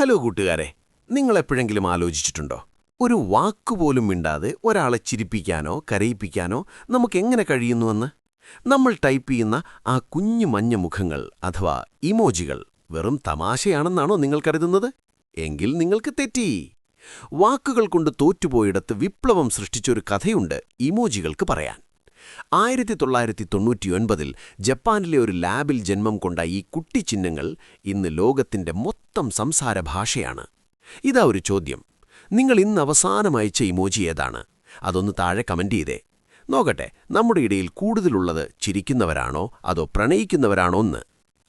Hello കൂട്ടുകാരെ നിങ്ങൾ എപ്പോഴെങ്കിലും ആലോചിച്ചിട്ടുണ്ടോ? ഒരു വാക്കുപോലും മിണ്ടാതെ ഒരാളെ ചിരിപ്പിക്കാനോ കരയിപ്പിക്കാനോ നമുക്ക് എങ്ങനെ കഴിയുന്നുവെന്ന്? നമ്മൾ ടൈപ്പ് ചെയ്യുന്ന ആ കുഞ്ഞു മഞ്ഞ മുഖങ്ങൾ അഥവാ ഇമോജികൾ വെറും തമാശയാണെന്നാണോ നിങ്ങൾ കരുതുന്നത്? എങ്കിൽ നിങ്ങൾക്ക് തെറ്റി. വാക്കുകൾ കൊണ്ട് തോറ്റുപോയിടത്ത് വിപ്ലവം സൃഷ്ടിച്ചൊരു കഥയുണ്ട് ഇമോജികൾക്ക് പറയാൻ. ആയിരത്തി തൊള്ളായിരത്തി തൊണ്ണൂറ്റിയൊൻപതിൽ ജപ്പാനിലെ ഒരു ലാബിൽ ജന്മം കൊണ്ട ഈ കുട്ടിച്ചിഹ്നങ്ങൾ ഇന്ന് ലോകത്തിന്റെ മൊത്തം സംസാര ഭാഷയാണ് ഇതാ ഒരു ചോദ്യം. നിങ്ങൾ ഇന്ന് അവസാനം അയച്ച ഇമോജി ഏതാണ്? അതൊന്ന് താഴെ കമന്റ് ചെയ്തേ. നോക്കട്ടെ നമ്മുടെ ഇടയിൽ കൂടുതലുള്ളത് ചിരിക്കുന്നവരാണോ അതോ പ്രണയിക്കുന്നവരാണോ എന്ന്.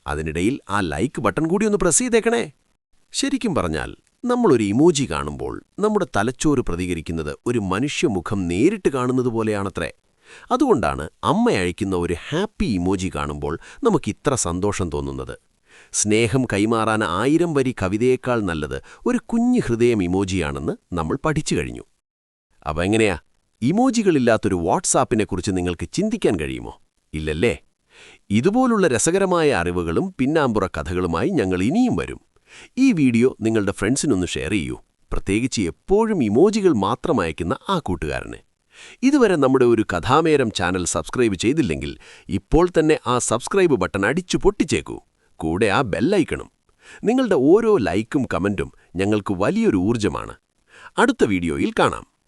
അതിനിടയിൽ ആ ലൈക്ക് ബട്ടൺ കൂടി ഒന്ന് പ്രസ് ചെയ്തേക്കണേ. ശരിക്കും പറഞ്ഞാൽ നമ്മളൊരു ഇമോജി കാണുമ്പോൾ നമ്മുടെ തലച്ചോറ് പ്രതികരിക്കുന്നത് ഒരു മനുഷ്യമുഖം നേരിട്ട് കാണുന്നത് പോലെയാണത്രേ. അതുകൊണ്ടാണ് അമ്മ അയക്കുന്ന ഒരു ഹാപ്പി ഇമോജി കാണുമ്പോൾ നമുക്ക് ഇത്ര സന്തോഷം തോന്നുന്നത്. സ്നേഹം കൈമാറാൻ ആയിരം വരി കവിതയേക്കാൾ നല്ലത് ഒരു കുഞ്ഞു ഹൃദയം ഇമോജിയാണെന്ന് നമ്മൾ പഠിച്ചു കഴിഞ്ഞു. അപ്പം എങ്ങനെയാ? ഇമോജികളില്ലാത്തൊരു വാട്സാപ്പിനെക്കുറിച്ച് നിങ്ങൾക്ക് ചിന്തിക്കാൻ കഴിയുമോ? ഇല്ലല്ലേ? ഇതുപോലുള്ള രസകരമായ അറിവുകളും പിന്നാമ്പുറ കഥകളുമായി ഞങ്ങൾ ഇനിയും വരും. ഈ വീഡിയോ നിങ്ങളുടെ ഫ്രണ്ട്സിനൊന്ന് ഷെയർ ചെയ്യൂ. പ്രത്യേകിച്ച് എപ്പോഴും ഇമോജികൾ മാത്രം അയക്കുന്ന ആ കൂട്ടുകാരന്. ഇതുവരെ നമ്മുടെ ഒരു കഥാമേരം ചാനൽ സബ്സ്ക്രൈബ് ചെയ്തില്ലെങ്കിൽ ഇപ്പോൾ തന്നെ ആ സബ്സ്ക്രൈബ് ബട്ടൺ അടിച്ചു പൊട്ടിച്ചേക്കൂ. കൂടെ ആ ബെല്ലൈക്കണം. നിങ്ങളുടെ ഓരോ ലൈക്കും കമന്റും ഞങ്ങൾക്ക് വലിയൊരു ഊർജമാണ്. അടുത്ത വീഡിയോയിൽ കാണാം.